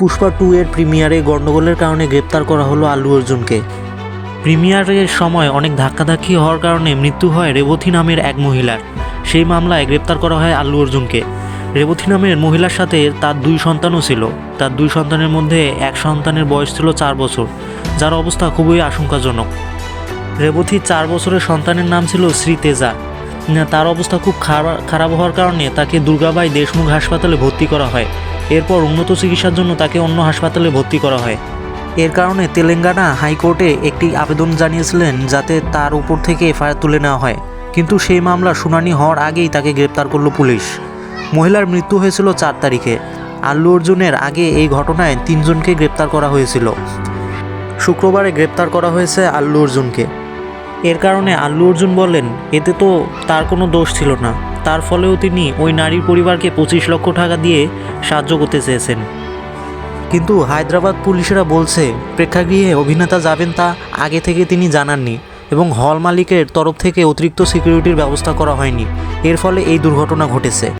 Pushpa two এর প্রিমিয়ারে গণ্ডগোলের কারণে গ্রেপ্তার করা হলো আল্লু অর্জুনকে। প্রিমিয়ারের সময় অনেক ধাক্কাধাক্কি হওয়ার কারণে মৃত্যু হয় রেবতী নামের এক মহিলার। সেই মামলায় গ্রেপ্তার করা হয় আল্লু অর্জুনকে। রেবতী নামের মহিলার সাথে তার দুই সন্তানও ছিল। তার দুই সন্তানের মধ্যে এক সন্তানের বয়স ছিল চার বছর যার অবস্থা খুবই আশঙ্কাজনক। রেবতীর চার বছরের সন্তানের নাম ছিল শ্রীতেজা না, তার অবস্থা খুব খারাপ খারাপ হওয়ার কারণে তাকে দুর্গাবাই দেশমুখ হাসপাতালে ভর্তি করা হয়। এরপর উন্নত চিকিৎসার জন্য তাকে অন্য হাসপাতালে ভর্তি করা হয়। এর কারণে তেলেঙ্গানা হাইকোর্টে একটি আবেদন জানিয়েছিলেন যাতে তার উপর থেকে এফআইআর তুলে নেওয়া হয়। কিন্তু সেই মামলা শুনানি হওয়ার আগেই তাকে গ্রেপ্তার করল পুলিশ। মহিলার মৃত্যু হয়েছিল চার তারিখে। আল্লু অর্জুনের আগে এই ঘটনায় তিনজনকে গ্রেপ্তার করা হয়েছিল। শুক্রবারে গ্রেপ্তার করা হয়েছে আল্লু অর্জুনকে। এর কারণে আল্লু অর্জুন বলেন, এতে তো তার কোনো দোষ ছিল না। তার ফলেও তিনি ওই নারীর পরিবারকে পঁচিশ লক্ষ টাকা দিয়ে সাহায্য করতে চেয়েছেন। কিন্তু হায়দ্রাবাদ পুলিশেরা বলছে, প্রেক্ষাগৃহে অভিনেতা যাবেন তা আগে থেকে তিনি জানাননি এবং হল মালিকের তরফ থেকে অতিরিক্ত সিকিউরিটির ব্যবস্থা করা হয়নি। এর ফলে এই দুর্ঘটনা ঘটেছে।